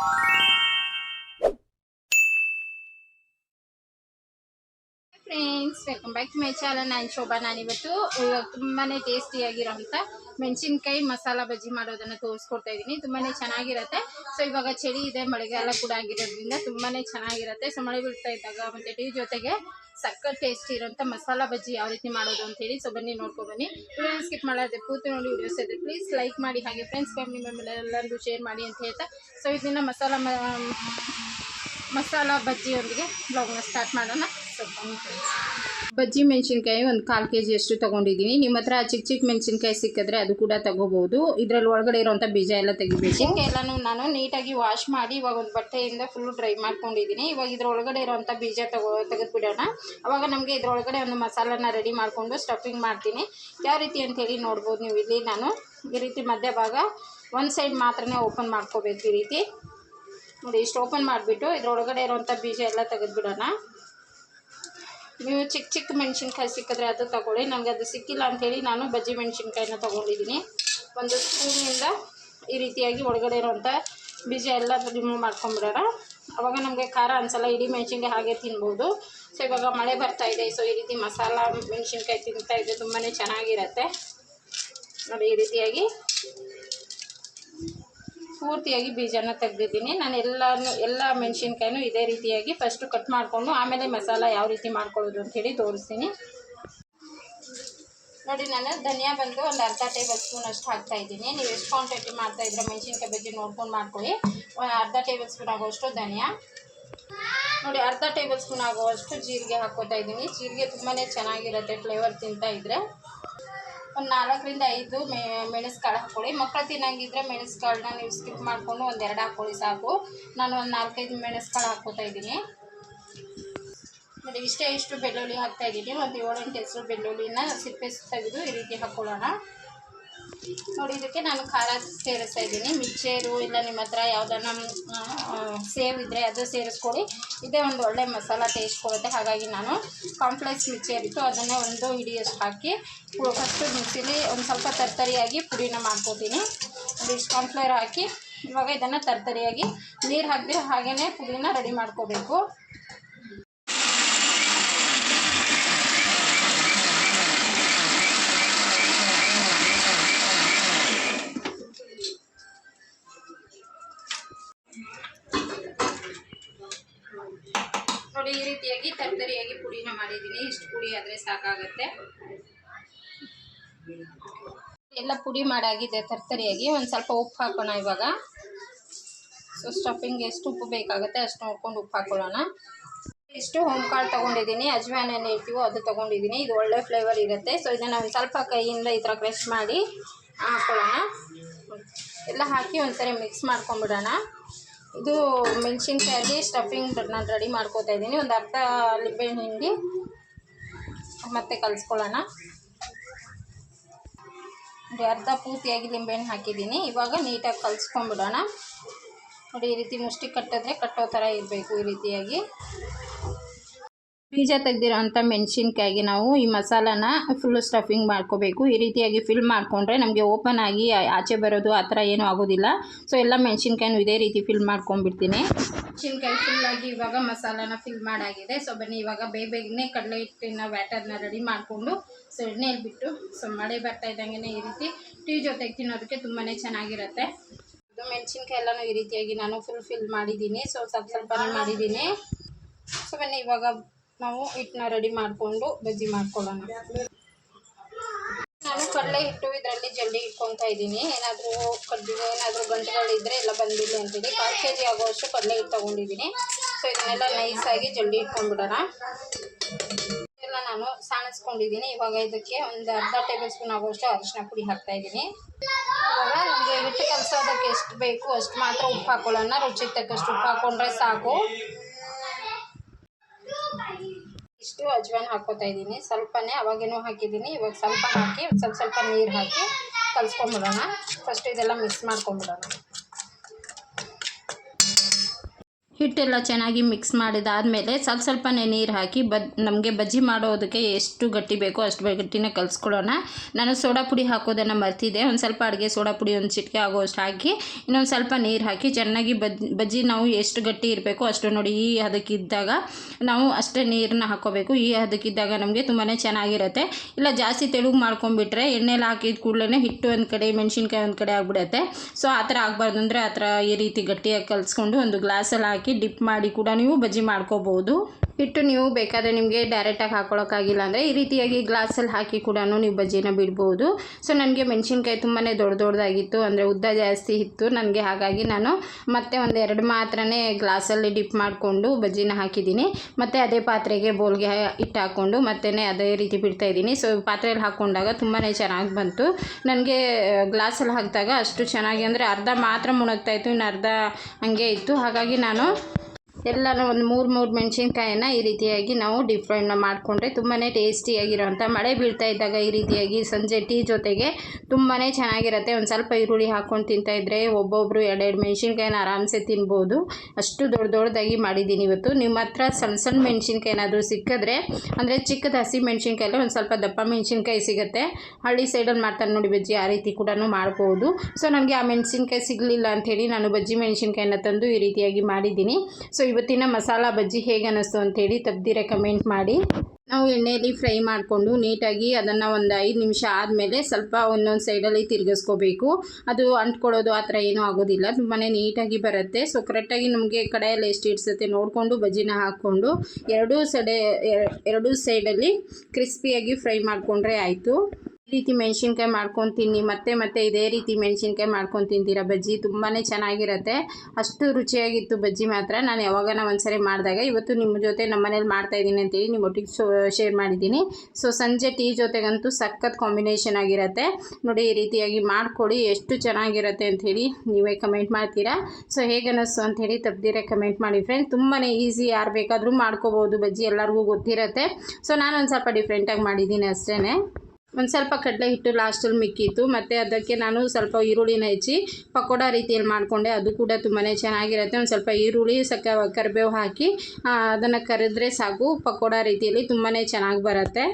you friends welcome back to my channel ನಾನು ಶೋಭಾ ಇವತ್ತು ತುಂಬಾ ಟೇಸ್ಟಿಯಾಗಿರೋಂಥ ಮೆಣಸಿನ್ಕಾಯಿ ಮಸಾಲಾ ಬಜ್ಜಿ ಮಾಡೋದನ್ನು ತೋರಿಸ್ಕೊಡ್ತಾ ಇದ್ದೀನಿ ತುಂಬಾ ಚೆನ್ನಾಗಿರುತ್ತೆ. ಸೊ ಇವಾಗ ಚಳಿ ಇದೆ ಮಳೆಗಾಲ ಕೂಡ ಆಗಿರೋದ್ರಿಂದ ತುಂಬಾ ಚೆನ್ನಾಗಿರುತ್ತೆ. ಸೊ ಮಳೆ ಬೀಳ್ತಾ ಇದ್ದಾಗ ಮತ್ತು ಟೀ ಜೊತೆಗೆ ಸಕ್ಕತ್ ಟೇಸ್ಟಿ ಇರೋಂಥ ಮಸಾಲಾ ಬಜ್ಜಿ ಯಾವ ರೀತಿ ಮಾಡೋದು ಅಂತೇಳಿ ಸೊ ಬನ್ನಿ ನೋಡ್ಕೊ ಬನ್ನಿ. ವಿಡಿಯೋ ಸ್ಕಿಪ್ ಮಾಡೋದೆ ಪೂರ್ತಿ ನೋಡಿ ವಿಡಿಯೋಸ್ ಇದ್ರೆ ಪ್ಲೀಸ್ ಲೈಕ್ ಮಾಡಿ, ಹಾಗೆ ಫ್ರೆಂಡ್ಸ್ ಫ್ಯಾಮಿಲಿ ಮೆಂಬರ್ ಎಲ್ಲರಿಗೂ ಶೇರ್ ಮಾಡಿ ಅಂತ ಹೇಳ್ತಾ. ಸೊ ಇದನ್ನ ಮಸಾಲಾ ಮಸಾಲ ಬಜ್ಜಿಯೊಂದಿಗೆ ಬ್ಲಾಗ್ನ ಸ್ಟಾರ್ಟ್ ಮಾಡೋಣ. ಬಜ್ಜಿ ಮೆಣಸಿನ್ಕಾಯಿ ಒಂದು ಕಾಲು ಕೆ ಜಿಯಷ್ಟು ತೊಗೊಂಡಿದ್ದೀನಿ. ನಿಮ್ಮ ಹತ್ರ ಚಿಕ್ಕ ಚಿಕ್ಕ ಮೆಣಸಿನ್ಕಾಯಿ ಸಿಕ್ಕಿದ್ರೆ ಅದು ಕೂಡ ತಗೋಬಹುದು ಇದರಲ್ಲಿ ಒಳಗಡೆ ಇರೋವಂಥ ಬೀಜ ಎಲ್ಲ ತೆಗಿಬೇಕು. ಎಲ್ಲನೂ ನಾನು ನೀಟಾಗಿ ವಾಶ್ ಮಾಡಿ ಇವಾಗ ಒಂದು ಬಟ್ಟೆಯಿಂದ ಫುಲ್ ಡ್ರೈ ಮಾಡ್ಕೊಂಡಿದ್ದೀನಿ. ಇವಾಗ ಇದ್ರ ಒಳಗಡೆ ಇರೋವಂಥ ಬೀಜ ತಗೋ ತೆಗೆದುಬಿಡೋಣ. ಅವಾಗ ನಮಗೆ ಇದರೊಳಗಡೆ ಒಂದು ಮಸಾಲನ ರೆಡಿ ಮಾಡಿಕೊಂಡು ಸ್ಟಫಿಂಗ್ ಮಾಡ್ತೀನಿ. ಯಾವ ರೀತಿ ಅಂತೇಳಿ ನೋಡ್ಬೋದು ನೀವು ಇಲ್ಲಿ ನಾನು. ಈ ರೀತಿ ಮಧ್ಯ ಭಾಗ ಒಂದು ಸೈಡ್ ಮಾತ್ರನೇ ಓಪನ್ ಮಾಡ್ಕೋಬೇಕು ಈ ರೀತಿ. ನೋಡಿ, ಇಷ್ಟು ಓಪನ್ ಮಾಡಿಬಿಟ್ಟು ಇದ್ರೊಳಗಡೆ ಇರೋವಂಥ ಬೀಜ ಎಲ್ಲ ತೆಗೆದುಬಿಡೋಣ. ನೀವು ಚಿಕ್ಕ ಚಿಕ್ಕ ಮೆಣಸಿನ್ಕಾಯಿ ಸಿಕ್ಕಿದ್ರೆ ಅದು ತಗೊಳ್ಳಿ. ನನಗೆ ಅದು ಸಿಕ್ಕಿಲ್ಲ ಅಂಥೇಳಿ ನಾನು ಬಜ್ಜಿ ಮೆಣಸಿನ್ಕಾಯಿನ ತೊಗೊಂಡಿದ್ದೀನಿ. ಒಂದು ಸ್ಪೂನಿಂದ ಈ ರೀತಿಯಾಗಿ ಒಳಗಡೆ ಇರೋವಂಥ ಬೀಜ ಎಲ್ಲ ರಿಮೂವ್ ಮಾಡ್ಕೊಂಬಿಡೋಣ ಅವಾಗ ನಮಗೆ ಖಾರ ಅನ್ಸಲ್ಲ, ಇಡೀ ಮೆಣಸಿನ್ಕಾಯಿ ಹಾಗೆ ತಿನ್ಬೋದು. ಸೊ ಇವಾಗ ಮಳೆ ಬರ್ತಾ ಇದೆ. ಸೊ ಈ ರೀತಿ ಮಸಾಲ ಮೆಣಸಿನ್ಕಾಯಿ ತಿಂತಾ ತುಂಬಾ ಚೆನ್ನಾಗಿರುತ್ತೆ. ನೋಡಿ, ಈ ರೀತಿಯಾಗಿ ಪೂರ್ತಿಯಾಗಿ ಬೀಜನ ತೆಗೆದಿದ್ದೀನಿ. ನಾನು ಎಲ್ಲನೂ, ಎಲ್ಲ ಮೆಣಸಿನ್ಕಾಯಿನೂ ಇದೇ ರೀತಿಯಾಗಿ ಫಸ್ಟು ಕಟ್ ಮಾಡಿಕೊಂಡು ಆಮೇಲೆ ಮಸಾಲ ಯಾವ ರೀತಿ ಮಾಡ್ಕೊಳ್ಳೋದು ಅಂಥೇಳಿ ತೋರಿಸ್ತೀನಿ. ನೋಡಿ, ನಾನು ಧನಿಯಾ ಬಂದು ಒಂದು ಅರ್ಧ ಟೇಬಲ್ ಸ್ಪೂನ್ ಅಷ್ಟು ಹಾಕ್ತಾ ಇದ್ದೀನಿ. ನೀವು ಎಷ್ಟು ಕ್ವಾಂಟಿಟಿ ಮಾಡ್ತಾ ಇದ್ರೆ ಮೆಣಸಿನ್ಕಾಯಿ ಬಜ್ಜಿ ನೋಡ್ಕೊಂಡು ಮಾಡ್ಕೊಳ್ಳಿ. ಅರ್ಧ ಟೇಬಲ್ ಸ್ಪೂನ್ ಆಗೋಷ್ಟು ಧನಿಯಾ. ನೋಡಿ, ಅರ್ಧ ಟೇಬಲ್ ಸ್ಪೂನ್ ಆಗುವಷ್ಟು ಜೀರಿಗೆ ಹಾಕ್ಕೋತಾ ಇದ್ದೀನಿ. ಜೀರಿಗೆ ತುಂಬಾ ಚೆನ್ನಾಗಿರುತ್ತೆ ಫ್ಲೇವರ್ ತಿಂತಾ ಇದ್ದರೆ ಒಂದು ನಾಲ್ಕರಿಂದ ಐದು ಮೆ, ಮೆಣಸು ಕಾಳು ಹಾಕ್ಕೊಳ್ಳಿ. ಮಕ್ಕಳು ತಿನ್ನಂಗಿದ್ರೆ ಮೆಣಸು ಕಾಳನ್ನ ನೀವು ಸ್ಕಿಪ್ ಮಾಡಿಕೊಂಡು ಒಂದು ಎರಡು ಹಾಕ್ಕೊಳ್ಳಿ ಸಾಕು. ನಾನು ಒಂದು ನಾಲ್ಕೈದು ಮೆಣಸು ಕಾಳು ಹಾಕ್ಕೋತಾ ಇದ್ದೀನಿ. ನೋಡಿ, ಇಷ್ಟೇ ಇಷ್ಟು ಬೆಳ್ಳುಳ್ಳಿ ಹಾಕ್ತಾ ಇದ್ದೀನಿ. ಒಂದು ಏಳೆಂಟು ಹೆಸರು ಬೆಳ್ಳುಳ್ಳಿನ ಸಿಪ್ಪೆ ತೆಗೆದು ಈ ರೀತಿ ಹಾಕ್ಕೊಳ್ಳೋಣ. ನೋಡಿ, ಇದಕ್ಕೆ ನಾನು ಖಾರ ಸೇರಿಸ್ತಾ ಇದ್ದೀನಿ. ಮಿಚ್ಚೇರು ಇಲ್ಲ ನಿಮ್ಮ ಹತ್ರ ಯಾವುದನ್ನ ಸೇವ್ ಇದ್ದರೆ ಅದು ಸೇರಿಸ್ಕೊಳ್ಳಿ. ಇದೇ ಒಂದು ಒಳ್ಳೆ ಮಸಾಲ ಟೇಸ್ಟ್ ಕೊಡುತ್ತೆ. ಹಾಗಾಗಿ ನಾನು ಕಾಂಪ್ಲೆಕ್ಸ್ ಮಿಕ್ಚರ್ ಇತ್ತು ಅದನ್ನೇ ಒಂದು ಹಿಡಿಯಷ್ಟು ಹಾಕಿ ಫಸ್ಟು ಮಿಕ್ಸಿಲಿ ಒಂದು ಸ್ವಲ್ಪ ತರ್ತರಿಯಾಗಿ ಪುಡಿನ ಮಾಡ್ಕೋತೀನಿ. ಒಂದಿಷ್ಟು ಕಾಂಪ್ಲೇರ್ ಹಾಕಿ, ಇವಾಗ ಇದನ್ನು ತರ್ತರಿಯಾಗಿ ನೀರು ಹಾಕಿದ್ರೆ ಹಾಗೇ ಪುಡಿನ ರೆಡಿ ಮಾಡ್ಕೋಬೇಕು. ಇಷ್ಟು ಸಾಕಾಗುತ್ತೆ. ಎಲ್ಲ ಪುಡಿ ಮಾಡಾಗಿದೆ ತರ್ತರಿಯಾಗಿ. ಒಂದು ಸ್ವಲ್ಪ ಉಪ್ಪು ಹಾಕೋಣ ಇವಾಗ. ಸೊ ಸ್ಟಫಿಂಗ್ ಎಷ್ಟು ಉಪ್ಪು ಬೇಕಾಗುತ್ತೆ ಅಷ್ಟು ನೋಡ್ಕೊಂಡು ಉಪ್ಪು ಹಾಕೊಳ್ಳೋಣ. ಇಷ್ಟು ಹೋಮ್ ಕಾಳು ತೊಗೊಂಡಿದ್ದೀನಿ. ಅಜ್ವಾನ್ ಏನು ಇರ್ತೀವೋ ಅದು ತೊಗೊಂಡಿದ್ದೀನಿ. ಇದು ಒಳ್ಳೆ ಫ್ಲೇವರ್ ಇರುತ್ತೆ. ಸೊ ಇದನ್ನು ಒಂದು ಸ್ವಲ್ಪ ಕೈಯಿಂದ ಈ ಥರ ಕ್ರಶ್ ಮಾಡಿ ಹಾಕೊಳ್ಳೋಣ. ಎಲ್ಲ ಹಾಕಿ ಒಂದ್ಸರಿ ಮಿಕ್ಸ್ ಮಾಡ್ಕೊಂಬಿಡೋಣ ಇದು ಮೆಣಸಿನ್ಕಾಯಲ್ಲಿ ಸ್ಟಫಿಂಗ್ ನಾನು ರೆಡಿ ಮಾಡ್ಕೋತಾ ಇದ್ದೀನಿ. ಒಂದು ಅರ್ಧ ಲಿಂಬೆಹಣ್ಣು ಹಿಂಡಿ ಮತ್ತೆ ಕಲಿಸ್ಕೊಳ್ಳೋಣ. ನೋಡಿ, ಅರ್ಧ ಪೂರ್ತಿಯಾಗಿ ಲಿಂಬೆಹಣ್ಣು ಹಾಕಿದ್ದೀನಿ. ಇವಾಗ ನೀಟಾಗಿ ಕಲಿಸ್ಕೊಂಬಿಡೋಣ ನೋಡಿ, ಈ ರೀತಿ ಮುಷ್ಟಿ ಕಟ್ಟಿದ್ರೆ ಕಟ್ಟೋ ಥರ ಇರಬೇಕು ಈ ರೀತಿಯಾಗಿ. ಬೀಜ ತೆಗ್ದಿರೋಂಥ ಮೆಣಸಿನ್ಕಾಯಿಗೆ ನಾವು ಈ ಮಸಾಲಾನ ಫುಲ್ಲು ಸ್ಟಫಿಂಗ್ ಮಾಡ್ಕೋಬೇಕು. ಈ ರೀತಿಯಾಗಿ ಫಿಲ್ ಮಾಡಿಕೊಂಡ್ರೆ ನಮಗೆ ಓಪನ್ ಆಗಿ ಆಚೆ ಬರೋದು ಆ ಥರ ಏನೂ ಆಗೋದಿಲ್ಲ. ಸೊ ಎಲ್ಲ ಮೆಣಸಿನ್ಕಾಯಿನೂ ಇದೇ ರೀತಿ ಫಿಲ್ ಮಾಡ್ಕೊಂಡ್ಬಿಡ್ತೀನಿ. ಮೆಣಸಿನ್ಕಾಯಿ ಫುಲ್ಲಾಗಿ ಇವಾಗ ಮಸಾಲಾನ ಫಿಲ್ ಮಾಡಾಗಿದೆ. ಸೊ ಬನ್ನಿ, ಇವಾಗ ಬೇಗ ಬೇಗನೆ ಕಡಲೆ ಹಿಟ್ಟಿನ ವ್ಯಾಟರ್ನ ರೆಡಿ ಮಾಡಿಕೊಂಡು ಸೊ ಎಣ್ಣೆಯಲ್ಲಿ ಬಿಟ್ಟು ಸೊ ಮಳೆ ಬರ್ತಾ ಇದ್ದಂಗೆ ಈ ರೀತಿ ಟೀ ಜೊತೆಗೆ ತಿನ್ನೋದಕ್ಕೆ ತುಂಬಾ ಚೆನ್ನಾಗಿರುತ್ತೆ. ಅದು ಮೆಣಸಿನ್ಕಾಯಿ ಎಲ್ಲನೂ ಈ ರೀತಿಯಾಗಿ ನಾನು ಫುಲ್ ಫಿಲ್ ಮಾಡಿದ್ದೀನಿ. ಸೊ ಸ್ವಲ್ಪ ಸ್ವಲ್ಪನೇ ಮಾಡಿದ್ದೀನಿ. ಸೊ ಬನ್ನಿ, ಇವಾಗ ನಾವು ಹಿಟ್ಟನ್ನ ರೆಡಿ ಮಾಡಿಕೊಂಡು, ಬಜ್ಜಿ ಮಾಡ್ಕೊಳ್ಳೋಣ. ನಾನು ಕಡಲೆ ಹಿಟ್ಟು ಇದರಲ್ಲಿ ಜಲ್ದಿ ಇಟ್ಕೊತಾ ಇದ್ದೀನಿ. ಏನಾದರೂ ಕಡ್ಡಿಗೆ ಏನಾದರೂ ಗಂಟುಗಳಿದ್ದರೆ ಎಲ್ಲ ಬಂದಿಲ್ಲ ಅಂತೀನಿ ಕಾಲು ಕೆ ಜಿ ಆಗುವಷ್ಟು ಕಡಲೆ ಹಿಟ್ಟು ತೊಗೊಂಡಿದ್ದೀನಿ. ಸೊ ಇದನ್ನೆಲ್ಲ ನೈಸಾಗಿ ಜಲ್ದಿ ಇಟ್ಕೊಂಡ್ಬಿಡೋಣ. ಎಲ್ಲ ನಾನು ಸಾಣಿಸ್ಕೊಂಡಿದ್ದೀನಿ. ಇವಾಗ ಇದಕ್ಕೆ ಒಂದು ಅರ್ಧ ಟೇಬಲ್ ಸ್ಪೂನ್ ಆಗುವಷ್ಟು ಅರಿಶಿನ ಪುಡಿ ಹಾಕ್ತಾ ಇದ್ದೀನಿ. ಇವಾಗ ನಮಗೆ ಹಿಟ್ಟು ಕಲಸೋದಕ್ಕೆ ಎಷ್ಟು ಬೇಕು ಅಷ್ಟು ಮಾತ್ರ ಉಪ್ಪು ಹಾಕೊಳ್ಳೋಣ. ರುಚಿಗೆ ತಕ್ಕಷ್ಟು ಉಪ್ಪು ಹಾಕ್ಕೊಂಡ್ರೆ ಸಾಕು. ಇಷ್ಟು ಅಜ್ವಾನ ಹಾಕೋತಾ ಇದ್ದೀನಿ. ಸ್ವಲ್ಪನೇ, ಅವಾಗೇನೂ ಹಾಕಿದ್ದೀನಿ. ಇವಾಗ ಸ್ವಲ್ಪ ಹಾಕಿ, ಸ್ವಲ್ಪ ಸ್ವಲ್ಪ ನೀರು ಹಾಕಿ ಕಲಿಸ್ಕೊಂಬಿಡೋಣ. ಫಸ್ಟ್ ಇದೆಲ್ಲ ಮಿಕ್ಸ್ ಮಾಡ್ಕೊಂಬಿಡೋಣ. ಹಿಟ್ಟೆಲ್ಲ ಚೆನ್ನಾಗಿ ಮಿಕ್ಸ್ ಮಾಡಿದಾದಮೇಲೆ ಸ್ವಲ್ಪ ಸ್ವಲ್ಪನೇ ನೀರು ಹಾಕಿ ಬದ್, ನಮಗೆ ಬಜ್ಜಿ ಮಾಡೋದಕ್ಕೆ ಎಷ್ಟು ಗಟ್ಟಿ ಬೇಕೋ ಅಷ್ಟು ಗಟ್ಟಿನ ಕಲಿಸ್ಕೊಳ್ಳೋಣ. ನಾನು ಸೋಡಾ ಪುಡಿ ಹಾಕೋದನ್ನು ಮರ್ತಿದ್ದೆ. ಒಂದು ಸ್ವಲ್ಪ ಅಡುಗೆ ಸೋಡಾ ಪುಡಿ ಒಂದು ಚಿಟಿಕೆ ಆಗೋಷ್ಟು ಹಾಕಿ ಇನ್ನೊಂದು ಸ್ವಲ್ಪ ನೀರು ಹಾಕಿ ಚೆನ್ನಾಗಿ ಬಜ್ ಬಜ್ಜಿ ನಾವು ಎಷ್ಟು ಗಟ್ಟಿ ಇರಬೇಕೋ ಅಷ್ಟು ನೋಡಿ ಈ ಹದಕ್ಕಿದ್ದಾಗ ನಾವು ಅಷ್ಟೇ ನೀರನ್ನ ಹಾಕೋಬೇಕು. ಈ ಹದಕ್ಕಿದ್ದಾಗ ನಮಗೆ ತುಂಬಾ ಚೆನ್ನಾಗಿರುತ್ತೆ. ಇಲ್ಲ ಜಾಸ್ತಿ ತೆಳುಗು ಮಾಡ್ಕೊಂಡ್ಬಿಟ್ರೆ ಎಣ್ಣೆಲ್ಲ ಹಾಕಿದ ಕೂಡಲೇ ಹಿಟ್ಟು ಒಂದು ಕಡೆ, ಮೆಣಸಿನ್ಕಾಯಿ ಒಂದು ಕಡೆ ಆಗಿಬಿಡುತ್ತೆ. ಸೊ ಆ ಥರ ಆಗಬಾರ್ದು ಅಂದರೆ ಆ ಥರ ಈ ರೀತಿ ಗಟ್ಟಿಯಾಗಿ ಕಲಿಸ್ಕೊಂಡು ಒಂದು ಗ್ಲಾಸಲ್ಲಿ ಹಾಕಿ ಡಿಪ್ ಮಾಡಿ ಕೂಡ ನೀವು ಬಜ್ಜಿ ಮಾಡ್ಕೋಬೋದು ಹಿಟ್ಟು ನೀವು ಬೇಕಾದರೆ ನಿಮಗೆ ಡೈರೆಕ್ಟಾಗಿ ಹಾಕ್ಕೊಳಕ್ಕಾಗಿಲ್ಲ ಅಂದರೆ ಈ ರೀತಿಯಾಗಿ ಗ್ಲಾಸಲ್ಲಿ ಹಾಕಿ ಕೂಡ ನೀವು ಬಜ್ಜಿನ ಬಿಡ್ಬೋದು. ಸೊ ನನಗೆ ಮೆಣಸಿನ್ಕಾಯಿ ತುಂಬಾ ದೊಡ್ಡ ದೊಡ್ಡದಾಗಿತ್ತು ಅಂದರೆ ಉದ್ದ ಜಾಸ್ತಿ ಇತ್ತು. ನನಗೆ ಹಾಗಾಗಿ ನಾನು ಮತ್ತೆ ಒಂದು ಎರಡು ಮಾತ್ರನೇ ಗ್ಲಾಸಲ್ಲಿ ಡಿಪ್ ಮಾಡಿಕೊಂಡು ಬಜ್ಜಿನ ಹಾಕಿದ್ದೀನಿ. ಮತ್ತು ಅದೇ ಪಾತ್ರೆಗೆ ಬೋಲ್ಗೆ ಹಿಟ್ಟು ಹಾಕ್ಕೊಂಡು ಮತ್ತೆ ಅದೇ ರೀತಿ ಬಿಡ್ತಾ ಇದ್ದೀನಿ. ಸೊ ಪಾತ್ರೆಯಲ್ಲಿ ಹಾಕ್ಕೊಂಡಾಗ ತುಂಬಾ ಚೆನ್ನಾಗಿ ಬಂತು. ನನಗೆ ಗ್ಲಾಸಲ್ಲಿ ಹಾಕಿದಾಗ ಅಷ್ಟು ಚೆನ್ನಾಗಿ ಅಂದರೆ ಅರ್ಧ ಮಾತ್ರ ಮುಣಗ್ತಾಯಿತ್ತು ಇನ್ನು ಅರ್ಧ ಹಂಗೆ ಇತ್ತು. ಹಾಗಾಗಿ ನಾನು ಎಲ್ಲನೂ ಒಂದು ಮೂರು ಮೂರು ಮೆಣಸಿನ್ಕಾಯನ್ನ ಈ ರೀತಿಯಾಗಿ ನಾವು ಡೀಪ್ ಫ್ರೈನ ಮಾಡಿಕೊಂಡ್ರೆ ತುಂಬಾ ಟೇಸ್ಟಿಯಾಗಿರೋಂಥ ಮಳೆ ಬೀಳ್ತಾ ಇದ್ದಾಗ ಈ ರೀತಿಯಾಗಿ ಸಂಜೆ ಟೀ ಜೊತೆಗೆ ತುಂಬಾ ಚೆನ್ನಾಗಿರುತ್ತೆ. ಒಂದು ಸ್ವಲ್ಪ ಈರುಳ್ಳಿ ಹಾಕ್ಕೊಂಡು ತಿಂತಾಯಿದ್ರೆ ಒಬ್ಬೊಬ್ಬರು ಎರಡೆರಡು ಮೆಣಸಿನ್ಕಾಯಿನ ಆರಾಮ್ಸೆ ತಿನ್ಬೋದು. ಅಷ್ಟು ದೊಡ್ಡ ದೊಡ್ಡದಾಗಿ ಮಾಡಿದ್ದೀನಿ ಇವತ್ತು. ನಿಮ್ಮ ಹತ್ರ ಸಣ್ಣ ಸಣ್ಣ ಮೆಣಸಿನ್ಕಾಯಿ ಏನಾದರೂ ಸಿಕ್ಕಿದ್ರೆ, ಅಂದರೆ ಚಿಕ್ಕದ ಹಸಿ ಮೆಣಸಿನ್ಕಾಯಲ್ಲಿ ಒಂದು ಸ್ವಲ್ಪ ದಪ್ಪ ಮೆಣಸಿನ್ಕಾಯಿ ಸಿಗುತ್ತೆ. ಹಳ್ಳಿ ಸೈಡಲ್ಲಿ ಮಾಡ್ತಾರೆ ನೋಡಿ ಬಜ್ಜಿ, ಆ ರೀತಿ ಕೂಡ ಮಾಡ್ಬೋದು. ಸೊ ನನಗೆ ಆ ಮೆಣಸಿನ್ಕಾಯಿ ಸಿಗಲಿಲ್ಲ ಅಂಥೇಳಿ ನಾನು ಬಜ್ಜಿ ಮೆಣಸಿನ್ಕಾಯಿನ ತಂದು ಈ ರೀತಿಯಾಗಿ ಮಾಡಿದ್ದೀನಿ. ಸೊ ಇವತ್ತಿನ ಮಸಾಲ ಬಜ್ಜಿ ಹೇಗೆ ಅನ್ನಿಸ್ತು ಅಂಥೇಳಿ ತಪ್ಪದಿರ ಕಮೆಂಟ್ ಮಾಡಿ. ನಾವು ಎಣ್ಣೆಯಲ್ಲಿ ಫ್ರೈ ಮಾಡಿಕೊಂಡು ನೀಟಾಗಿ ಅದನ್ನು ಒಂದು ಐದು ನಿಮಿಷ ಆದಮೇಲೆ ಸ್ವಲ್ಪ ಒಂದೊಂದು ಸೈಡಲ್ಲಿ ತಿರುಗಿಸ್ಕೋಬೇಕು. ಅದು ಅಂಟ್ಕೊಳ್ಳೋದು ಆ ಥರ ಏನೂ ಆಗೋದಿಲ್ಲ. ತುಂಬಾ ನೀಟಾಗಿ ಬರುತ್ತೆ. ಸೊ ಕರೆಕ್ಟಾಗಿ ನಮಗೆ ಕಡೆಯಲ್ಲಿ ಎಷ್ಟು ಇಡ್ಸುತ್ತೆ ನೋಡಿಕೊಂಡು ಬಜ್ಜಿನ ಹಾಕ್ಕೊಂಡು ಎರಡೂ ಸಡೆ, ಎರಡೂ ಸೈಡಲ್ಲಿ ಕ್ರಿಸ್ಪಿಯಾಗಿ ಫ್ರೈ ಮಾಡಿಕೊಂಡ್ರೆ ಆಯಿತು. ರೀತಿ ಮೆಣಸಿನ್ಕಾಯಿ ಮಾಡ್ಕೊತೀನಿ, ಮತ್ತೆ ಮತ್ತೆ ಇದೇ ರೀತಿ ಮೆಣಸಿನ್ಕಾಯಿ ಮಾಡ್ಕೊಂಡು ತಿಂತೀರ ಬಜ್ಜಿ? ತುಂಬಾ ಚೆನ್ನಾಗಿರುತ್ತೆ. ಅಷ್ಟು ರುಚಿಯಾಗಿತ್ತು ಬಜ್ಜಿ ಮಾತ್ರ. ನಾನು ಯಾವಾಗನ ಒಂದ್ಸರಿ ಮಾಡಿದಾಗ ಇವತ್ತು ನಿಮ್ಮ ಜೊತೆ ನಮ್ಮ ಮನೇಲಿ ಮಾಡ್ತಾಯಿದ್ದೀನಿ ಅಂತೇಳಿ ನಿಮ್ಮ ಒಟ್ಟಿಗೆ ಶೇರ್ ಮಾಡಿದ್ದೀನಿ. ಸೊ ಸಂಜೆ ಟೀ ಜೊತೆಗಂತೂ ಸಖತ್ ಕಾಂಬಿನೇಷನ್ ಆಗಿರುತ್ತೆ. ನೋಡಿ, ಈ ರೀತಿಯಾಗಿ ಮಾಡಿಕೊಡಿ, ಎಷ್ಟು ಚೆನ್ನಾಗಿರುತ್ತೆ ಅಂಥೇಳಿ ನೀವೇ ಕಮೆಂಟ್ ಮಾಡ್ತೀರಾ? ಸೊ ಹೇಗೆ ಅಂಥೇಳಿ ತಪ್ಪದಿರೇ ಕಮೆಂಟ್ ಮಾಡಿ ಫ್ರೆಂಡ್ ತುಂಬಾ ಈಸಿ ಯಾರು ಬೇಕಾದರೂ ಮಾಡ್ಕೋಬೋದು ಬಜ್ಜಿ, ಎಲ್ಲರಿಗೂ ಗೊತ್ತಿರುತ್ತೆ. ಸೊ ನಾನು ಒಂದು ಸ್ವಲ್ಪ ಡಿಫ್ರೆಂಟಾಗಿ ಮಾಡಿದ್ದೀನಿ ಅಷ್ಟೇ ಒಂದು ಸ್ವಲ್ಪ ಕಡಲೆ ಹಿಟ್ಟು ಲಾಸ್ಟಲ್ಲಿ ಮಿಕ್ಕಿತ್ತು. ಮತ್ತು ಅದಕ್ಕೆ ನಾನು ಸ್ವಲ್ಪ ಈರುಳ್ಳಿನ ಹೆಚ್ಚಿ ಪಕೋಡ ರೀತಿಯಲ್ಲಿ ಮಾಡಿಕೊಂಡೆ. ಅದು ಕೂಡ ತುಂಬಾ ಚೆನ್ನಾಗಿರುತ್ತೆ. ಒಂದು ಸ್ವಲ್ಪ ಈರುಳ್ಳಿ ಸಕ ಕರಿಬೇವು ಹಾಕಿ ಅದನ್ನು ಕರೆದ್ರೆ ಸಾಕು. ಪಕೋಡ ರೀತಿಯಲ್ಲಿ ತುಂಬಾ ಚೆನ್ನಾಗಿ ಬರುತ್ತೆ.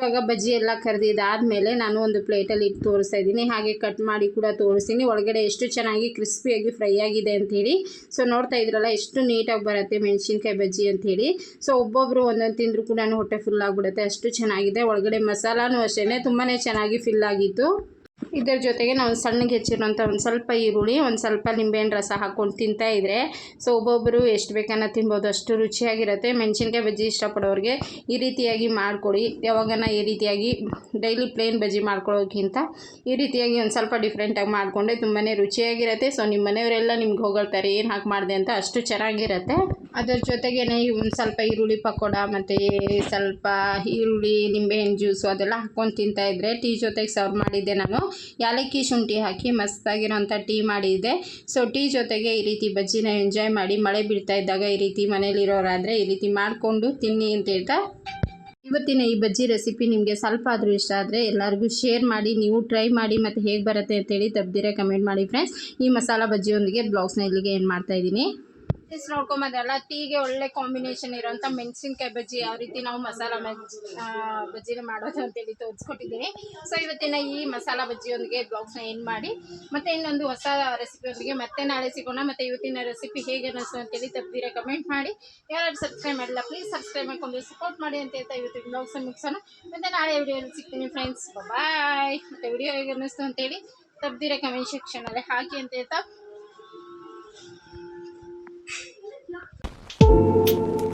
ಇವಾಗ ಬಜ್ಜಿ ಎಲ್ಲ ಕರೆದಿದ್ದಾದಮೇಲೆ ನಾನು ಒಂದು ಪ್ಲೇಟಲ್ಲಿ ಇಟ್ಟು ತೋರಿಸ್ತಾ ಇದ್ದೀನಿ. ಹಾಗೆ ಕಟ್ ಮಾಡಿ ಕೂಡ ತೋರಿಸ್ತೀನಿ. ಒಳಗಡೆ ಎಷ್ಟು ಚೆನ್ನಾಗಿ ಕ್ರಿಸ್ಪಿಯಾಗಿ ಫ್ರೈ ಆಗಿದೆ ಅಂಥೇಳಿ. ಸೊ ನೋಡ್ತಾ ಇದ್ರಲ್ಲ, ಎಷ್ಟು ನೀಟಾಗಿ ಬರುತ್ತೆ ಮೆಣಸಿನ್ಕಾಯಿ ಬಜ್ಜಿ ಅಂಥೇಳಿ. ಸೊ ಒಬ್ಬೊಬ್ಬರು ಒಂದೊಂದು ತಿಂದರೂ ಕೂಡ ಹೊಟ್ಟೆ ಫುಲ್ ಆಗಿಬಿಡುತ್ತೆ. ಅಷ್ಟು ಚೆನ್ನಾಗಿದೆ. ಒಳಗಡೆ ಮಸಾಲಾನು ಅಷ್ಟೇ ತುಂಬಾ ಚೆನ್ನಾಗಿ ಫಿಲ್ ಆಗಿತ್ತು. ಇದರ ಜೊತೆಗೆ ನಾವು ಸಣ್ಣಗೆ ಹೆಚ್ಚಿರುವಂಥ ಒಂದು ಸ್ವಲ್ಪ ಈರುಳ್ಳಿ, ಒಂದು ಸ್ವಲ್ಪ ನಿಂಬೆಹಣ್ಣು ರಸ ಹಾಕ್ಕೊಂಡು ತಿಂತಾ ಇದ್ದರೆ ಸೊ ಒಬ್ಬೊಬ್ಬರು ಎಷ್ಟು ಬೇಕನ್ನ ತಿನ್ಬೋದು, ಅಷ್ಟು ರುಚಿಯಾಗಿರುತ್ತೆ. ಮೆಣಸಿನ್ಕಾಯಿ ಬಜ್ಜಿ ಇಷ್ಟಪಡೋರಿಗೆ ಈ ರೀತಿಯಾಗಿ ಮಾಡಿಕೊಡಿ ಯಾವಾಗನ ಈ ರೀತಿಯಾಗಿ ಡೈಲಿ ಪ್ಲೇನ್ ಬಜ್ಜಿ ಮಾಡ್ಕೊಳ್ಳೋಕ್ಕಿಂತ ಈ ರೀತಿಯಾಗಿ ಒಂದು ಸ್ವಲ್ಪ ಡಿಫ್ರೆಂಟಾಗಿ ಮಾಡಿಕೊಂಡೆ ತುಂಬಾ ರುಚಿಯಾಗಿರುತ್ತೆ. ಸೊ ನಿಮ್ಮ ಮನೆಯವರೆಲ್ಲ ನಿಮ್ಗೆ ಹೊಗಳ್ತಾರೆ, ಏನು ಹಾಕಿ ಮಾಡಿದೆ ಅಂತ ಅಷ್ಟು ಚೆನ್ನಾಗಿರುತ್ತೆ. ಅದರ ಜೊತೆಗೇ ಒಂದು ಸ್ವಲ್ಪ ಈರುಳ್ಳಿ ಪಕೋಡ ಮತ್ತು ಸ್ವಲ್ಪ ಈರುಳ್ಳಿ, ನಿಂಬೆಹಣ್ಣು ಜ್ಯೂಸು ಅದೆಲ್ಲ ಹಾಕ್ಕೊಂಡು ತಿಂತಾಯಿದ್ರೆ ಟೀ ಜೊತೆಗೆ ಸರ್ವ್ ಮಾಡಿದ್ದೆ ನಾನು. ಯಾಲಕ್ಕಿ ಶುಂಠಿ ಹಾಕಿ ಮಸ್ತಾಗಿರೋಂಥ ಟೀ ಮಾಡಿದ್ದೆ ಸೊ ಟೀ ಜೊತೆಗೆ ಈ ರೀತಿ ಬಜ್ಜಿನ ಎಂಜಾಯ್ ಮಾಡಿ ಮಳೆ ಬೀಳ್ತಾ ಇದ್ದಾಗ ಈ ರೀತಿ ಮನೇಲಿರೋರಾದರೆ ಈ ರೀತಿ ಮಾಡಿಕೊಂಡು ತಿನ್ನಿ ಅಂತ ಹೇಳ್ತಾ. ಇವತ್ತಿನ ಈ ಬಜ್ಜಿ ರೆಸಿಪಿ ನಿಮಗೆ ಸ್ವಲ್ಪ ಆದರೂ ಇಷ್ಟ ಆದರೆ ಎಲ್ಲರಿಗೂ ಶೇರ್ ಮಾಡಿ, ನೀವು ಟ್ರೈ ಮಾಡಿ ಮತ್ತು ಹೇಗೆ ಬರುತ್ತೆ ಅಂತೇಳಿ ತಪ್ಪದಿರೇ ಕಮೆಂಟ್ ಮಾಡಿ ಫ್ರೆಂಡ್ಸ್ ಈ ಮಸಾಲ ಬಜ್ಜಿಯೊಂದಿಗೆ ಬ್ಲಾಗ್ಸ್ನ ಇಲ್ಲಿಗೆ ಏನು ಮಾಡ್ತಾಯಿದ್ದೀನಿ ಟೇಸ್ಟ್ ನೋಡ್ಕೊಂಬಂದ್ರಲ್ಲ ಟೀಗೆ ಒಳ್ಳೆ ಕಾಂಬಿನೇಷನ್ ಇರೋಂಥ ಮೆಣಸಿನ್ಕಾಯಿ ಬಜ್ಜಿ ಯಾವ ರೀತಿ ನಾವು ಮಸಾಲ ಬಜ್ಜಿನ ಮಾಡೋದು ಅಂತೇಳಿ ತೋರಿಸ್ಕೊಟ್ಟಿದ್ದೀನಿ. ಸೊ ಇವತ್ತಿನ ಈ ಮಸಾಲ ಬಜ್ಜಿಯೊಂದಿಗೆ ಬ್ಲಾಗ್ಸ್ನ ಏನು ಮಾಡಿ, ಮತ್ತೆ ಇನ್ನೊಂದು ಹೊಸ ರೆಸಿಪಿಯೊಂದಿಗೆ ಮತ್ತೆ ನಾಳೆ ಸಿಗೋಣ. ಮತ್ತೆ ಇವತ್ತಿನ ರೆಸಿಪಿ ಹೇಗೆ ಅನ್ನಿಸ್ತು ಅಂತೇಳಿ ತಪ್ಪದಿರ ಕಮೆಂಟ್ ಮಾಡಿ. ಯಾರು ಸಬ್ಸ್ಕ್ರೈಬ್ ಮಾಡಿಲ್ಲ ಪ್ಲೀಸ್ ಸಬ್ಸ್ಕ್ರೈಬ್ ಮಾಡ್ಕೊಂಡು ಸಪೋರ್ಟ್ ಮಾಡಿ ಅಂತ ಹೇಳ್ತಾ ಇವತ್ತಿನ ಬ್ಲಾಗ್ಸ್ನ ಮುಗಿಸೋಣ. ಮತ್ತೆ ನಾಳೆ ವಿಡಿಯೋಲಿ ಸಿಗ್ತೀನಿ ಫ್ರೆಂಡ್ಸ್ ಬಾಯ್ ಮತ್ತೆ ವಿಡಿಯೋ ಹೇಗೆ ಅನ್ನಿಸ್ತು ಅಂತೇಳಿ ತಪ್ಪದಿರ ಕಮೆಂಟ್ ಸೆಕ್ಷನಲ್ಲಿ ಹಾಕಿ ಅಂತ ಹೇಳ್ತಾ Thank you.